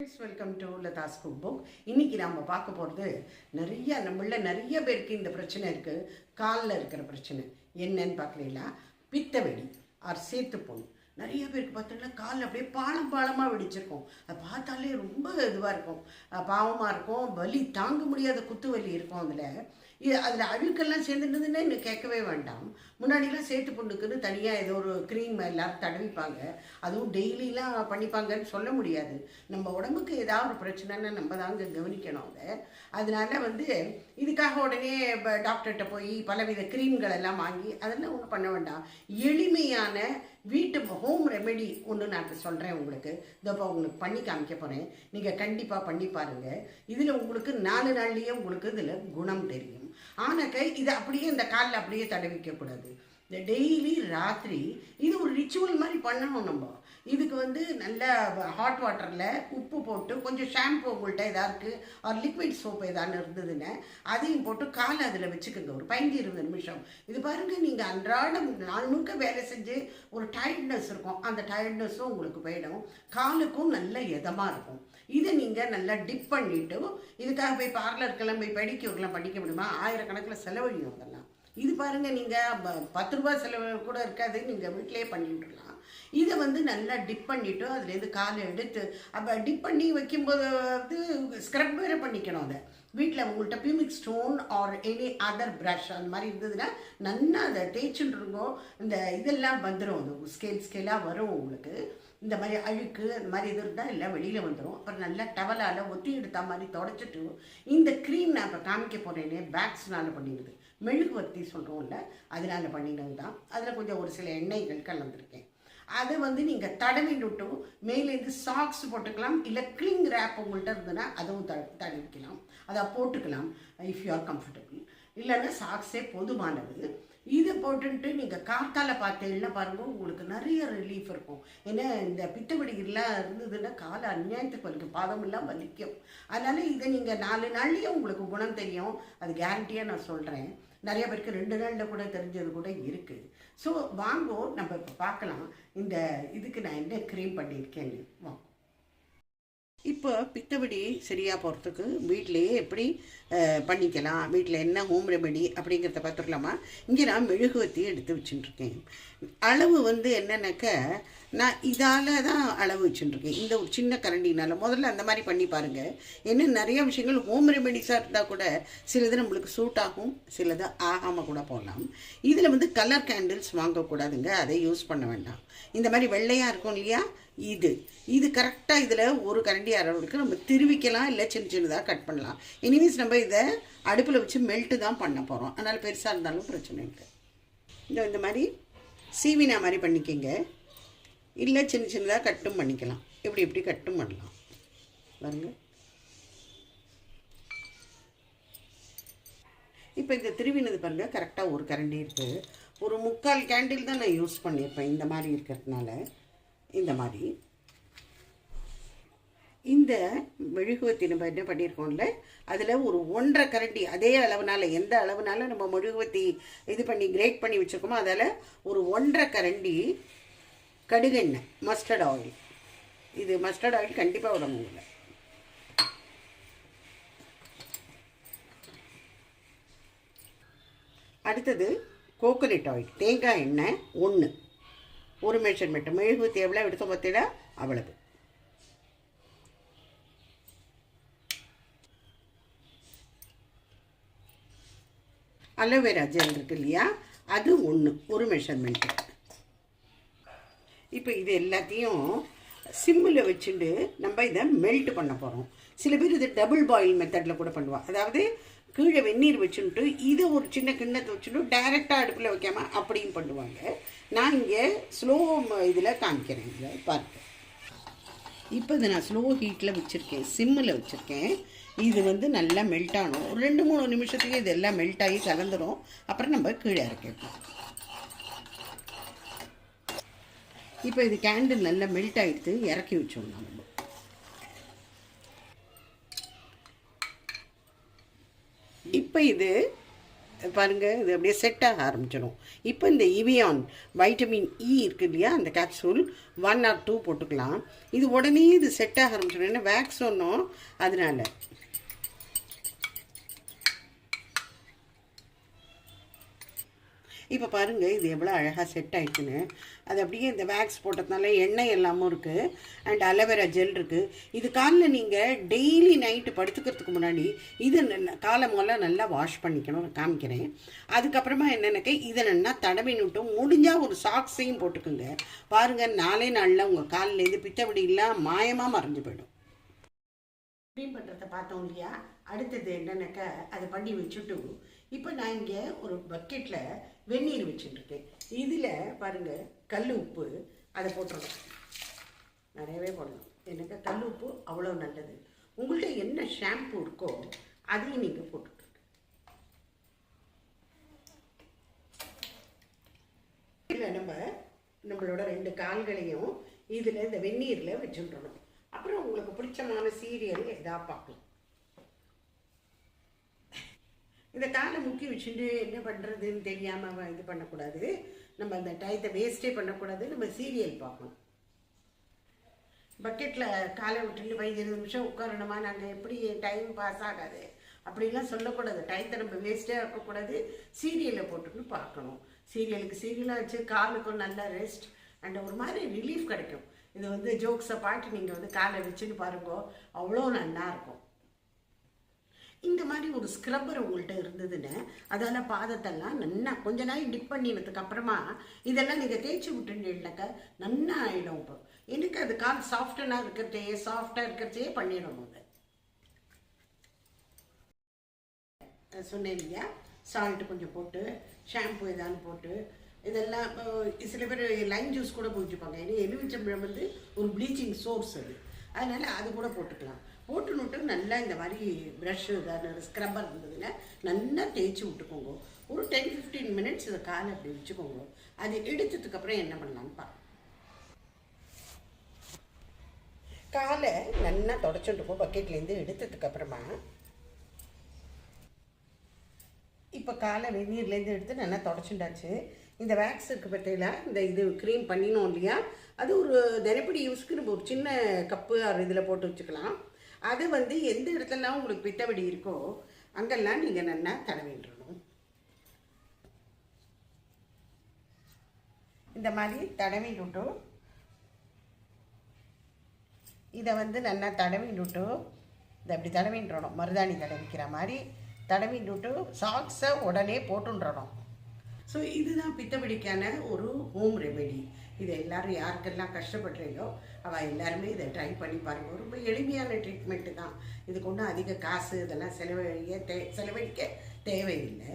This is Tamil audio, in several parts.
Welcome to Latha's cook book இன்னைக்கு நாம பார்க்க போகிறது நிறைய நம்மள நிறைய பேருக்கு இந்த பிரச்சனை இருக்குது காலில் இருக்கிற பிரச்சனை. என்னன்னு பார்க்கலீங்களா பித்தவெடி ஆர் சேத்து புண் நிறைய பேருக்கு பார்த்தோன்னா கால் அப்படியே பாலம் பாலமாக வெடிச்சிருக்கும். அதை பார்த்தாலே ரொம்ப இதுவாக இருக்கும். பாவமாக இருக்கும். வலி தாங்க முடியாத குத்து வலி இருக்கும் அதில். இது அதில் அழுக்கெல்லாம் சேர்ந்துருந்ததுன்னா இன்னும் கேட்கவே வேண்டாம். முன்னாடிலாம் சேட்டு பொண்ணுக்குன்னு தனியாக ஏதோ ஒரு க்ரீம் எல்லாரும் தடவிப்பாங்க. அதுவும் டெய்லிலாம் பண்ணிப்பாங்கன்னு சொல்ல முடியாது. நம்ம உடம்புக்கு ஏதாவது ஒரு பிரச்சனைன்னா நம்ம தாங்க கவனிக்கணும் அதை. அதனால வந்து இதுக்காக உடனே இப்போ டாக்டர்கிட்ட போய் பலவித க்ரீம்கள் எல்லாம் வாங்கி அதெல்லாம் ஒன்றும் பண்ண வேண்டாம். எளிமையான வீட்டு ஹோம் ரெமெடி ஒன்று நான் இப்போ சொல்கிறேன் உங்களுக்கு. இதோ உங்களுக்கு பண்ணி காமிக்க போகிறேன் நீங்கள் கண்டிப்பாக பண்ணி பாருங்கள் இதில் உங்களுக்கு நாலு நாள்லேயே உங்களுக்கு இதில் குணம் தெரியும். ஆனக்கை இதை அப்படியே இந்த காலில் அப்படியே தடவிக்கக்கூடாது இந்த டெய்லி ராத்திரி இது ஒரு ரிச்சுவல் மாதிரி பண்ணணும் நம்ம. இதுக்கு வந்து நல்ல ஹாட் வாட்டரில் உப்பு போட்டு கொஞ்சம் ஷாம்பு உங்கள்கிட்ட எதா இருக்குது ஒரு லிக்விட் சோப்பு எதாவது இருந்ததுன்னு அதையும் போட்டு காலை அதில் வச்சுக்கோங்க. ஒரு பதினஞ்சு இருபது நிமிஷம். இது பாருங்கள் நீங்கள் அன்றாடம் நாள் முழுக்க வேலை செஞ்சு ஒரு டயர்ட்னஸ் இருக்கும். அந்த டயர்ட்னஸும் உங்களுக்கு போயிடும். காலுக்கும் நல்ல இதமாக இருக்கும். இதை நீங்கள் நல்லா டிப் பண்ணிவிட்டு இதுக்காக போய் பார்லருக்கெல்லாம் போய் படிக்கிறதுலாம் படிக்க முடியுமா? ஆயிரக்கணக்கில் செலவழியும் அதெல்லாம். இது பாருங்கள் நீங்கள் பத்து ரூபா செலவு கூட இருக்காது நீங்கள் வீட்டிலேயே பண்ணிவிட்டுலாம் இதை வந்து நல்லா டிப் பண்ணிவிட்டு அதுலேருந்து காலை எடுத்து அப்போ டிப் பண்ணி வைக்கும்போது வந்து ஸ்க்ரப் வேறு பண்ணிக்கணும் அதை. வீட்டில் உங்கள்கிட்ட pumice stone or any other brush அந்த மாதிரி இருந்ததுன்னா நல்லா அதை தேய்ச்சுட்டுருங்கோ இந்த இதெல்லாம் வந்துடும் அது ஸ்கேல் ஸ்கேலாக வரும் உங்களுக்கு. இந்த மாதிரி அழுக்கு அந்த மாதிரி இது இருந்தால் எல்லாம் வெளியில் வந்துடும் அப்புறம் நல்லா டவலால் ஒத்தி எடுத்த மாதிரி தொடச்சிட்டு இந்த க்ரீம் நான் இப்போ காமிக்க போகிறேனே பேக்ஸ்னால பண்ணிடுது. மெழுகுவர்த்தி சொல்கிறோம்ல அதனால் பண்ணினது தான் அதில் கொஞ்சம் ஒரு சில எண்ணெய்கள் கலந்துருக்கேன். அதை வந்து நீங்கள் தடவி விட்டும் மேலேருந்து சாக்ஸ் போட்டுக்கலாம். இல்லை கிளிங் ரேப் உங்கள்கிட்ட இருந்ததுன்னா அதுவும் த தடவிக்கலாம். அதை போட்டுக்கலாம் இஃப் யூ ஆர் கம்ஃபர்டபுள் இல்லைன்னா சாக்ஸே போதுமானது இது போட்டுன்ட்டு நீங்கள் காத்தால பார்த்தீங்கன்னா பாருங்கள் உங்களுக்கு நிறைய ரிலீஃப் இருக்கும். ஏன்னா இந்த பித்தவெடிகள்லாம் இருந்ததுன்னா காலை அநியாயத்துக்கு வலிக்கும் பாதமெல்லாம் வலிக்கும். அதனால் இதை நீங்கள் நாலு நாள்லேயே உங்களுக்கு குணம் தெரியும். அது கேரண்டியாக நான் சொல்கிறேன் நிறைய பேருக்கு ரெண்டு நாளில் கூட தெரிஞ்சது கூட இருக்குது ஸோ வாங்கோ நம்ம இப்போ பார்க்கலாம். இந்த இதுக்கு நான் என்ன க்ரீம் பண்ணியிருக்கேன்னு. வாங்க இப்போ பித்தபடி சரியாக போகிறதுக்கு வீட்டிலையே எப்படி பண்ணிக்கலாம் வீட்டில் என்ன ஹோம் ரெமெடி அப்படிங்கிறத பார்த்துக்கலாமா? இங்கே நான் மெழுகுவத்தி எடுத்து வச்சுட்டுருக்கேன். அளவு வந்து என்னென்னாக்க நான் இதால் தான் அளவு வச்சுட்டுருக்கேன். இந்த ஒரு சின்ன கரண்டினால் முதல்ல அந்த மாதிரி பண்ணி பாருங்கள் என்ன நிறைய விஷயங்கள் ஹோம் ரெமெடிஸாக இருந்தால் கூட சிலது நம்மளுக்கு சூட் ஆகும் சிலது ஆகாமல் கூட போகலாம். இதில் வந்து கலர் கேண்டில்ஸ் வாங்கக்கூடாதுங்க. அதை யூஸ் பண்ண வேண்டாம். இந்த மாதிரி வெள்ளையாக இருக்கும் இல்லையா? இது. இது கரெக்டாக இதில் ஒரு கரண்டி அளவுக்கு நம்ம திருவிக்கலாம் இல்லை சின்ன சின்னதாக கட் பண்ணலாம். இனிமீஸ் நம்ம இதை அடுப்பில் வச்சு மெல்ட்டு தான் பண்ண போகிறோம் அதனால் பெருசாக இருந்தாலும் பிரச்சனை இல்லை. இந்த இந்த மாதிரி சீவினா மாதிரி பண்ணிக்கோங்க. இல்லை சின்ன சின்னதாக கட்டும் பண்ணிக்கலாம். இப்படி இப்படி கட்டும் பண்ணலாம். பாருங்க. இப்போ இந்த திருவினது பாருங்கள் கரெக்டாக ஒரு கரண்டி இருக்குது ஒரு முக்கால் கேண்டில் தான் நான் யூஸ் பண்ணியிருப்பேன். இந்த மாதிரி இருக்கிறதுனால. இந்த மாதிரி. இந்த மெழுகுவத்தி நம்ம என்ன பண்ணியிருக்கோம்ல அதில் ஒரு ஒன்றரை கரண்டி அதே அளவுனால எந்த அளவுனால நம்ம மெழுகுவத்தி இது பண்ணி கிரேட் பண்ணி வச்சுருக்கோமோ அதில் ஒரு ஒன்றரை கரண்டி கடுகெண்ணெய் மஸ்டர்ட் ஆயில் இது மஸ்டர்ட் ஆயில் கண்டிப்பாக உடம்புல அடுத்தது கோகோனட் ஆயில் தேங்காய் எண்ணெய் ஒன்று ஒரு மெஷர்மெண்ட் மெழுகு எவ்வளோ எடுத்து பார்த்திடா அவ்வளவு. அலோவேரா ஜெல் இருக்கு இல்லையா? அது ஒன்று ஒரு மெஷர்மெண்ட்டு இப்போ இது எல்லாத்தையும் சிம்மில் வச்சுட்டு நம்ம இதை மெல்ட் பண்ண போகிறோம் சில பேர் இது டபுள் பாயில் மெத்தடில் கூட பண்ணுவாள் அதாவது கீழே வெந்நீர் வச்சுட்டு இதை ஒரு சின்ன கிண்ணத்தை வச்சுட்டு டைரெக்டாக அடுப்பில் வைக்காம அப்படியும் பண்ணுவாங்க. நான் இங்கே ஸ்லோ இதில் காமிக்கிறேன் இதில் பார்த்து இப்போ இதை நான் ஸ்லோ ஹீட்டில் வச்சுருக்கேன் சிம்மில் வச்சுருக்கேன். இது வந்து நல்லா மெல்ட் ஆகணும். ஒரு ரெண்டு மூணு நிமிஷத்துக்கு இது எல்லாம் மெல்ட் ஆகி கலந்துரும். அப்புறம் நம்ம கீழே இறக்கிடணும் இப்போ இது கேண்டில் நல்லா மெல்ட் ஆகிடுத்து இறக்கி வச்சோம் நம்ம. இப்போ இது பாருங்கள் இது அப்படியே செட் ஆக ஆரம்பிச்சிடும் இப்போ இந்த இவியான் வைட்டமின் இ இருக்கு இல்லையா அந்த கேப்சூல் ஒன் ஆர் டூ போட்டுக்கலாம். இது உடனே இது செட் ஆக ஆரம்பிச்சிடும் ஏன்னா வேக்ஸ் ஒன்றும் அதனால. இப்போ பாருங்கள் இது எவ்வளோ அழகாக செட் ஆயிடுச்சுன்னு அது அப்படியே இந்த வேக்ஸ் போட்டதுனால எண்ணெய் எல்லாமும் இருக்குது அண்ட் அலோவேரா ஜெல் இருக்குது இது காலில் நீங்கள் டெய்லி நைட்டு படுத்துக்கிறதுக்கு முன்னாடி இது காலை முதல்ல நல்லா வாஷ் பண்ணிக்கணும். நான் காமிக்கிறேன். அதுக்கப்புறமா என்னென்னக்க இதை நல்லா தடவினுட்டும் முடிஞ்சால் ஒரு சாக்ஸையும் போட்டுக்குங்க. பாருங்கள் நாளே நாளில் உங்கள் காலிலேருந்து பித்தவடியெல்லாம் மாயமாக மறைஞ்சு போயிடும். க்ளீன் பண்ணுறத பார்த்தோம் இல்லையா? அடுத்தது என்னென்னாக்கா அதை பண்ணி வச்சுட்டு இப்போ நான் இங்கே ஒரு பக்கெட்டில் வெந்நீர் வச்சுட்டுருக்கேன். இதில் பாருங்கள் கல் உப்பு அதை போட்டுருணும் நிறையவே போடணும் எனக்கு கல் உப்பு அவ்வளோ நல்லது. உங்கள்கிட்ட என்ன ஷாம்பு இருக்கோ அதையும் நீங்கள் போட்டுட்டு இதில் நம்ம நம்மளோட ரெண்டு கால்களையும் இதில் இந்த வெந்நீரில் வச்சுட்டுறணும் அப்புறம் உங்களுக்கு பிடிச்சமான சீரியல் எதா பார்க்கலாம். இந்த காலை முக்கி வச்சுட்டு என்ன பண்ணுறதுன்னு தெரியாமல் இது பண்ணக்கூடாது. நம்ம அந்த டயத்தை வேஸ்ட்டே பண்ணக்கூடாது. நம்ம சீரியல் பார்க்கணும். பக்கெட்டில் காலை விட்டுட்டு பதினஞ்சு நிமிஷம் உட்காரணுமா? நாங்கள் எப்படி டைம் பாஸ் ஆகாது? அப்படிலாம் சொல்லக்கூடாது. டயத்தை நம்ம வேஸ்ட்டே ஆக்கக்கூடாது. சீரியலை போட்டுன்னு பார்க்கணும். சீரியலுக்கு சீரியலாக வச்சு காலுக்கும் நல்ல ரெஸ்ட் அண்ட் ஒரு மாதிரி ரிலீஃப் கிடைக்கும். இது வந்து ஜோக்ஸை பாட்டு நீங்கள் வந்து காலை வச்சுன்னு பாருங்க. அவ்வளோ நல்லா இருக்கும். இந்த மாதிரி ஒரு ஸ்க்ரப்பர் உங்கள்கிட்ட இருந்ததுன்னு அதால் பாதத்தெல்லாம் நல்லா கொஞ்ச நாள் டிப் பண்ணினதுக்கு அப்புறமா இதெல்லாம் நீங்கள் தேய்ச்சி விட்டுட்டீங்கன்னாக்கா நல்லா ஆகிடும் இப்போ. எனக்கு அது கால் சாஃப்டனாக இருக்கிறதையே சாஃப்டாக இருக்கிறதையே பண்ணிடும் அது சொன்னேன் இல்லையா? சால்ட்டு கொஞ்சம் போட்டு ஷாம்பு ஏதாவது போட்டு இதெல்லாம் சில பேர் லைம் ஜூஸ் கூட போட்டுப்பாங்க ஏன்னா எலுமிச்சம்பழம் வந்து ஒரு ப்ளீச்சிங் சோர்ஸ் அது. அதனால அது கூட போட்டுக்கலாம். போட்டு நோட்டு நல்லா இந்த மாதிரி ப்ரஷ் ஏதாவது ஸ்க்ரப்பர் இருந்ததுன்னா நல்லா தேய்ச்சி விட்டுக்கோங்க. ஒரு டென் ஃபிஃப்டீன் மினிட்ஸ் இதை காலை அப்படி வச்சுக்கோங்க. அது எடுத்ததுக்கப்புறம் என்ன பண்ணலான்னு பார்க்கலாம் காலை நல்லா தொடச்சுட்டுக்கோ பக்கெட்லேருந்து எடுத்ததுக்கப்புறமா இப்போ காலை வெந்நீர்லேருந்து எடுத்து நல்லா தொடச்சுட்டாச்சு இந்த வேக்ஸ் இருக்கு இந்த இது க்ரீம் பண்ணினோம் இல்லையா? அது ஒரு தினப்படி யூஸ்க்கு நம்ம ஒரு சின்ன கப்பு அது இதில் போட்டு வச்சுக்கலாம். அது வந்து எந்த இடத்துலலாம் உங்களுக்கு பித்தவடி இருக்கோ அங்கெல்லாம் நீங்கள் நல்லா தடவிடணும் இந்த மாதிரி தடவி விட்டு இதை வந்து நல்லா தடவிட்டு இதை அப்படி தடவின்றணும் மருதாணி தடவிக்கிற மாதிரி தடவிட்டு சாக்ஸை உடனே போட்டுன்றணும். ஸோ இதுதான் பித்தப்படிக்கான ஒரு ஹோம் ரெமெடி இது எல்லாரும் யாருக்கெல்லாம் கஷ்டப்படுறீங்களோ அவள் எல்லாருமே இதை ட்ரை பண்ணி பாருங்கள் ரொம்ப எளிமையான ட்ரீட்மெண்ட்டு தான். இதுக்கு ஒன்றும் அதிக காசு இதெல்லாம் செலவழிக்க தே செலவழிக்க தேவையில்லை.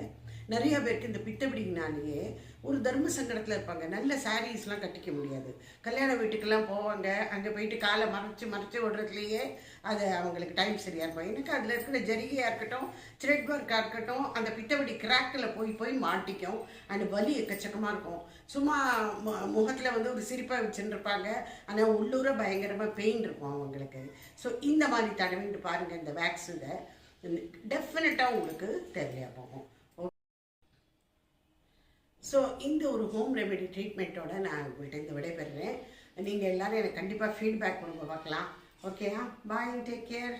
நிறைய பேருக்கு இந்த பித்தப்பிடிங்கனாலேயே ஒரு தர்ம சங்கடத்தில் இருப்பாங்க. நல்ல சாரீஸ்லாம் கட்டிக்க முடியாது. கல்யாண வீட்டுக்கெல்லாம் போவாங்க. அங்கே போயிட்டு காலை மறைச்சு மறைச்சு விடுறதுலையே அது அவங்களுக்கு டைம் சரியாக இருக்கும். எனக்கு அதில் இருக்கிற ஜரிகையாக இருக்கட்டும் த்ரெட் ஒர்க்காக இருக்கட்டும் அந்த பித்தப்படி கிராக்கில் போய் போய் மாட்டிக்கும். அண்ட் வலி எக்கச்சக்கமாக இருக்கும். சும்மா மு- முகத்தில் வந்து ஒரு சிரிப்பாக வச்சுருப்பாங்க ஆனால் உள்ளூர பயங்கரமாக பெயின் இருக்கும் அவங்களுக்கு. ஸோ இந்த மாதிரி தடவிட்டு பாருங்கள் இந்த வேக்ஸில் டெஃபினட்டாக உங்களுக்கு தேவையாக போகும். ஸோ இந்த ஒரு ஹோம் ரெமெடி ட்ரீட்மெண்ட்டோட நான் உங்கள்கிட்ட இந்த விடைபெறுறேன். நீங்கள் எல்லோரும் எனக்கு கண்டிப்பாக ஃபீட்பேக் கொடுங்க பார்க்கலாம். ஓகேயா பாய் டேக் கேர்